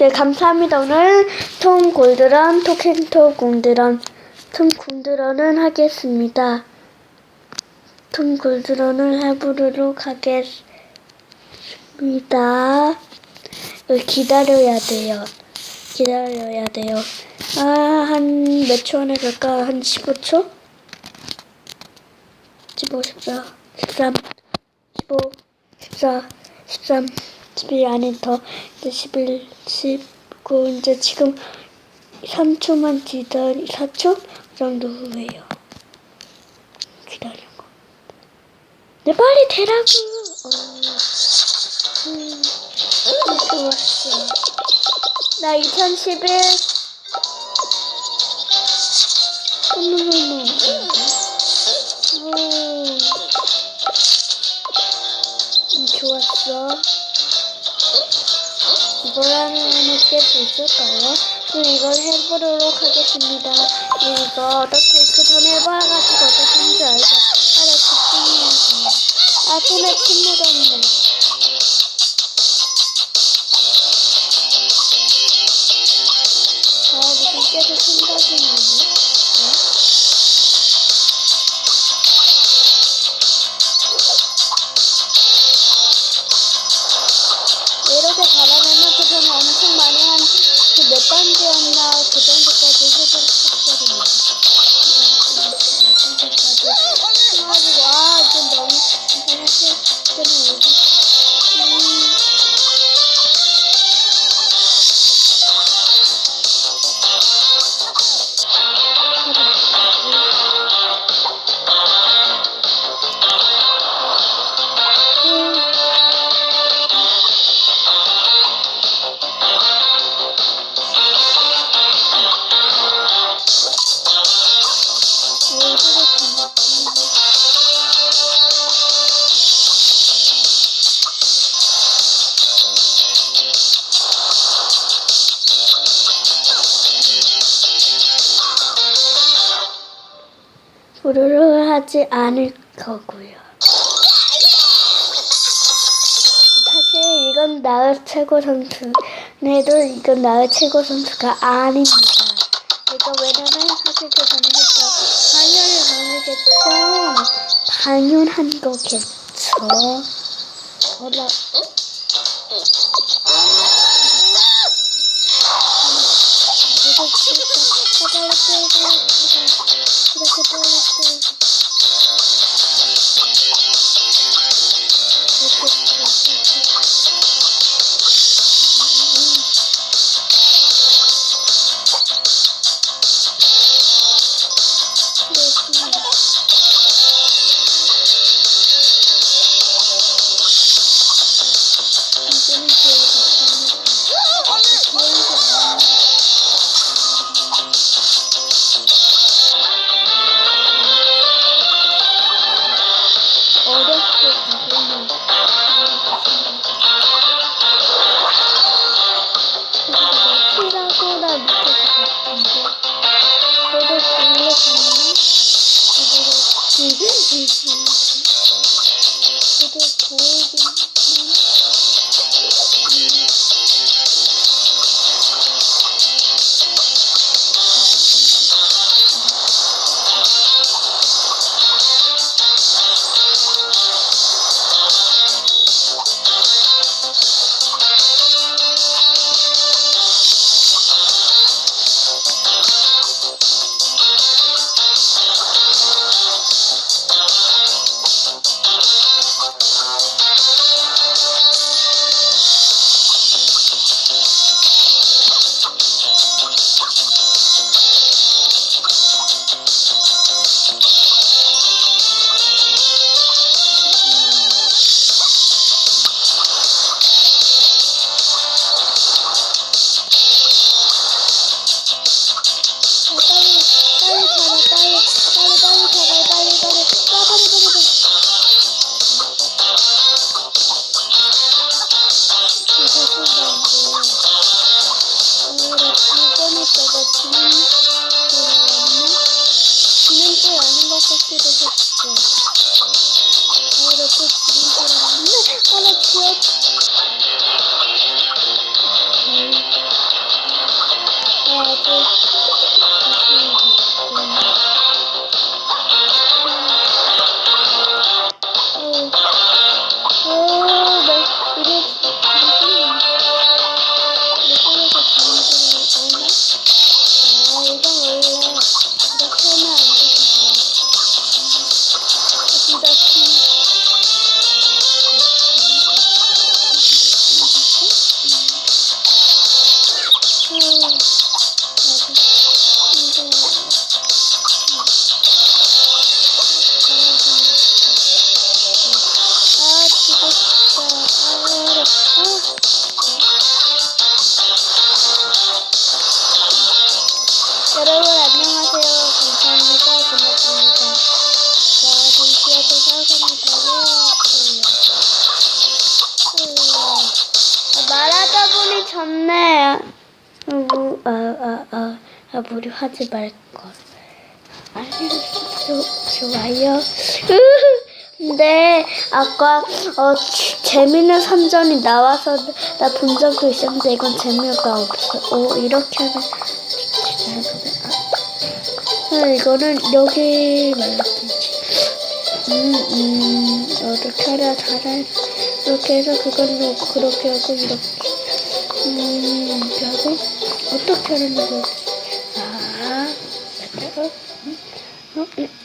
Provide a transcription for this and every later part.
네, 감사합니다. 오늘 톰 골드런, 토켄토 공드런, 톰 공드런은 하겠습니다. 톰 골드런을 해보도록 하겠습니다. 기다려야 돼요. 기다려야 돼요. 아, 한 몇 초 안에 갈까? 한 15초? 15, 14, 13, 15, 14, 13, 11 안에 더 이제 11, 19 이제 지금 3초만 기다리 4초 정도 후에요. 기다리고. 네 빨리 되라고. 어. 음, 좋았어. 나 2011. 어머머머. 오. 음, 좋았어. 하면 깰수 있을까요? 그럼 이걸 해보도록 하겠습니다. 이거 어떻게 그 전에 해봐가지고 어떻게인지 알죠? 아, 나 집중해야지. 아, 손에 침 묻었네. 사 부르르 하지 않을 거고요. 사실 이건 나의 최고 선수네도 이건 나의 최고 선수가 아닙니다. 이거 왜냐면 사실 그 전에 했죠. 당연히 아니겠죠. 당연한 거겠죠. 몰라. 이 거 진짜 빨리 졌네. 뭐, 아, 아, 아, 아, 무료 하지 말 걸. 알겠어. 좋아요. 근데 아까 어 지- 재밌는 선전이 나와서 나 본 적도 있었는데 이건 재미가 없어. 오 이렇게 하면 아, 이거는 여기 말했지. 음, 음, 어떻게 하려 잘해. 이렇게 해서 그걸로 그렇게 하고 이렇게. 음, 하고 어떻게 하는 거지? 아, 어, 어, 어, 어.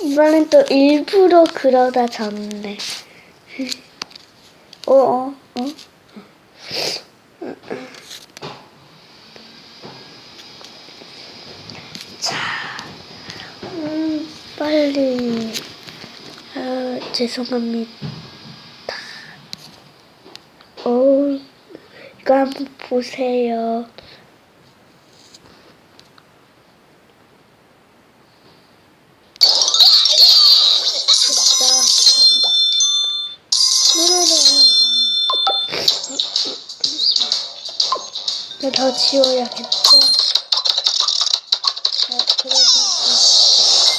이번엔 또 일부러 그러다 졌네. 어, 어, 어. 자, 음, 빨리. 아, 죄송합니다. 어, 이거 한번 보세요. 더 지워야겠죠? 아, 그래도,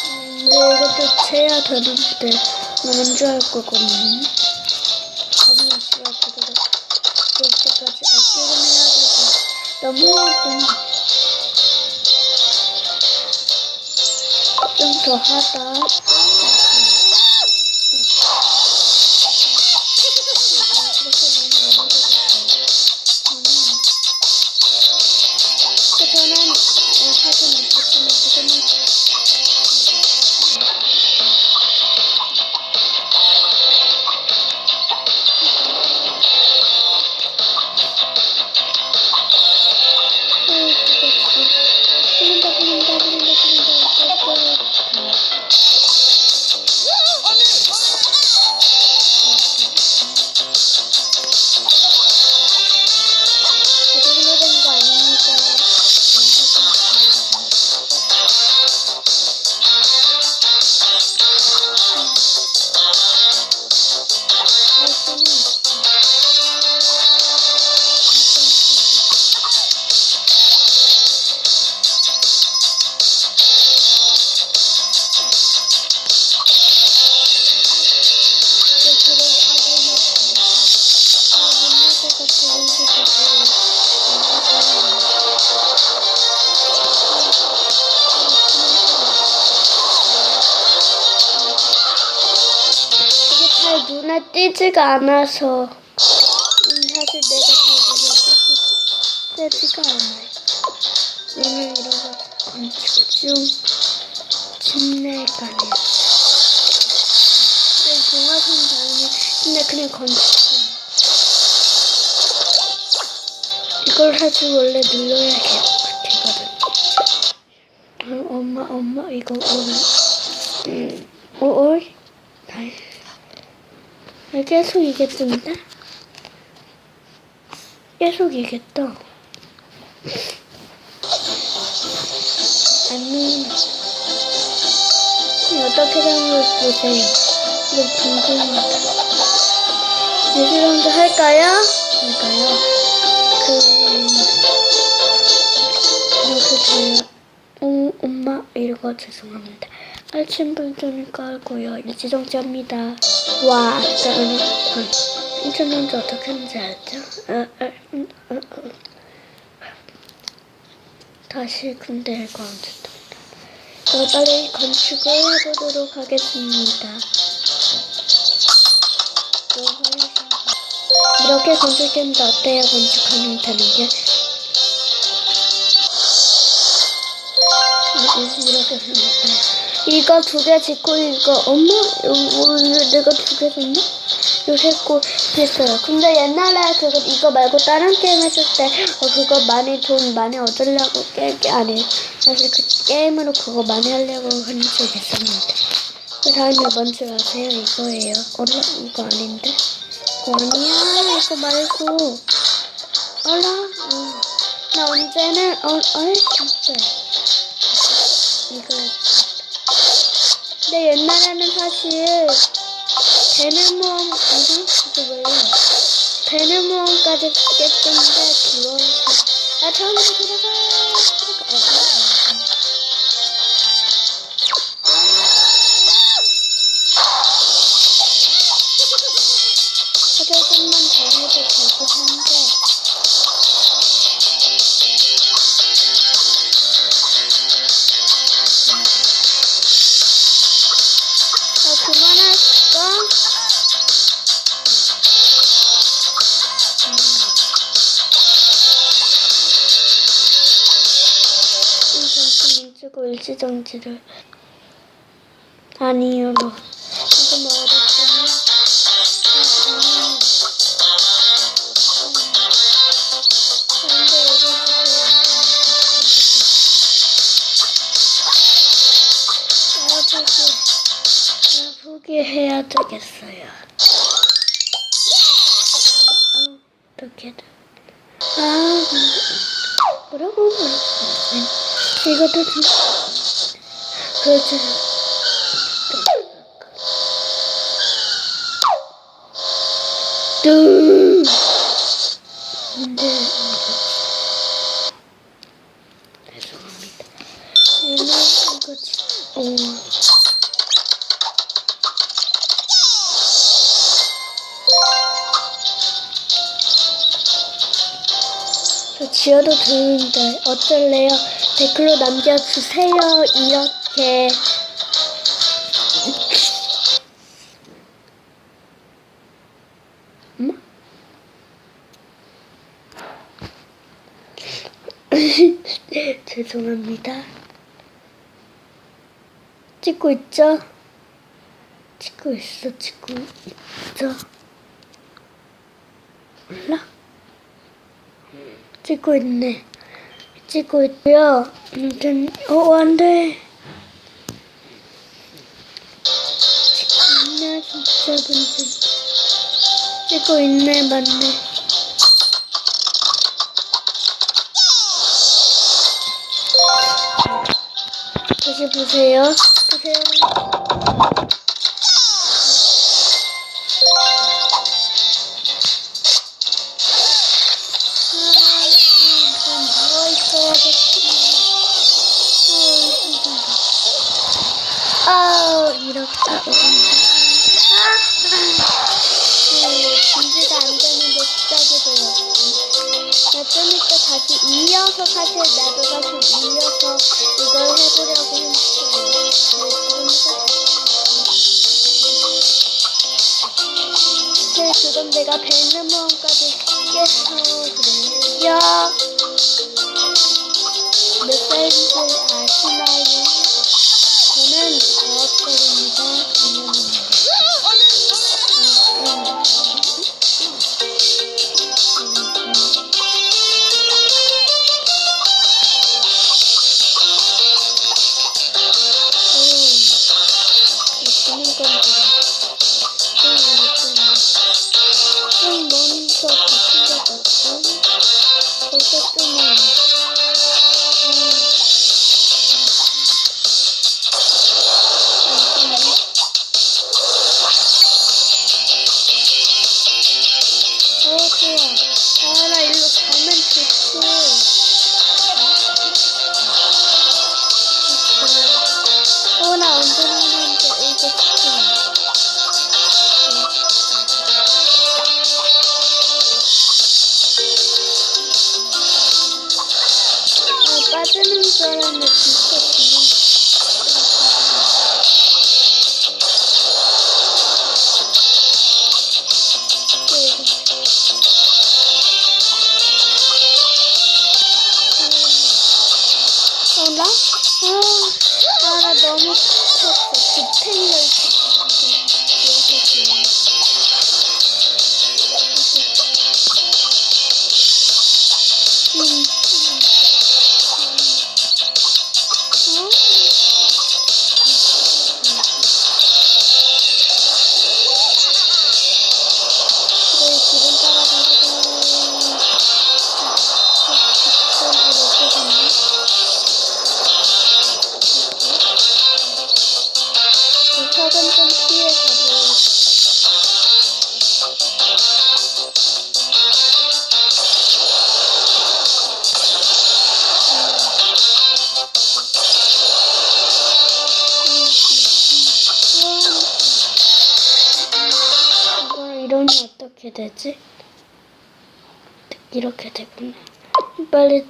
음, 근데 이것도 채야 되는데, 먼저 할 거거든요. 씨야, 그래도, 그럴 때까지 아끼긴 해야 되고, 너무 좀, 좀더 하다. 잘 띄지가 않아서 음, 사실 내가 잘 띄지, 띄지가 않아요. 오늘 이러고 건축 중 침내가네요. 근데 동화선 다음에 근데 그냥 건축 중. 이걸 사실 원래 눌러야 돼- 되거든. 어, 엄마 엄마 이거 오늘 음, 어, 어? 아, 계속 이겠던데? 계속 이겠다. 아니, 어떻게 되는 걸 보세요. 이거 궁금하다. 뉴질랜드 할까요? 할까요? 그, 이렇게 돼요. 어, 엄마, 이거 죄송합니다. 아침 불전을 깔고요. 일지정지합니다. 와, 아까, 음, 음. 인천연주 어떻게 하는지 알죠? 어, 어, 음, 어, 어. 다시 군대 가 언제다. 저 빨리 건축을 해보도록 하겠습니다. 이렇게 건축했는데 어때요? 건축하는 되는 게? 음, 음, 이렇게 생겼어요. 이거 두 개 짓고 이거 엄마 이거 내가 두개 줬나? 요새 거 했어요. 근데 옛날에 그거 이거 말고 다른 게임 했을 때 어, 그거 많이 돈 많이 얻으려고 게임 아니 사실 그 게임으로 그거 많이 하려고 한적 있었는데 그 다음에 뭔지 아세요? 이거예요. 어라 이거 아닌데? 이거 아니야 이거 말고 어라 응. 나 언제는 어, 어 진짜 이거 근데 옛날에는 사실 베네몬 이거 이거 뭐예요? 베네몬까지 깼는데 그거에서 아 처음부터 들어가 찍고 일시정지를 아니요 뭐 조금 아, 아아 포기해야 되겠어요. 아 어떻게든 아 뭐라고 이것 도좀 그렇죠 뚜 저 지어도 되는데 어떨래요? 댓글로 남겨주세요 이렇게 엄마? 죄송합니다. 찍고 있죠? 찍고 있어, 찍고 있죠? 몰라? 찍고 있네. 찍고 있고요. 아무튼, 어, 안 돼. 찍고 있네, 진짜, 근데. 찍고 있네, 맞네. 다시 보세요. 보세요. 아, 준비가 안 되는데 시작이 돼요. 나좀 이따 다시 이어서 사실 나도 사실 이어서 이걸 해보려고 했어요. 네, 지금 내가 벤드몬까지 깨서 그래요. 몇 살인지 알았는데 그냥 어나? 아, 아, 나 너무 착해. 디테일을 어떻게 되지? 이렇게 되구나. 빨리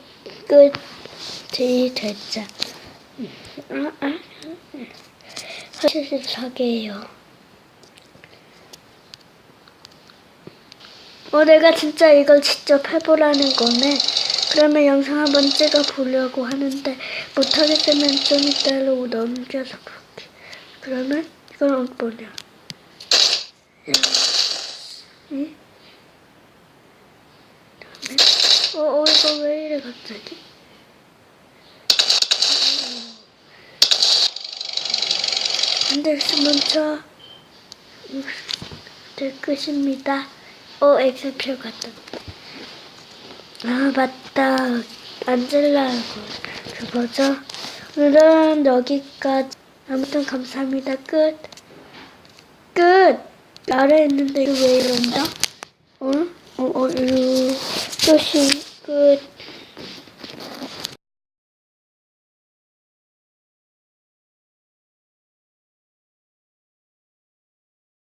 끝이 됐자. 아, 아. 74개예요. 어, 내가 진짜 이걸 직접 해보라는 거네. 그러면 영상 한번 찍어 보려고 하는데 못하겠으면 좀 이따로 넘겨서 볼게. 그러면 이건 뭐냐? 응? 어, 어, 이거 왜 이래 갑자기? 안돼 멈춰 될 끝입니다. 오 엑셀표 같다. 아 맞다. 안젤라고 그거죠? 오늘은 여기까지. 아무튼 감사합니다. 끝 끝 나를 했는데 왜 이런다? 응? 어, 어, 유. 조심, 끝.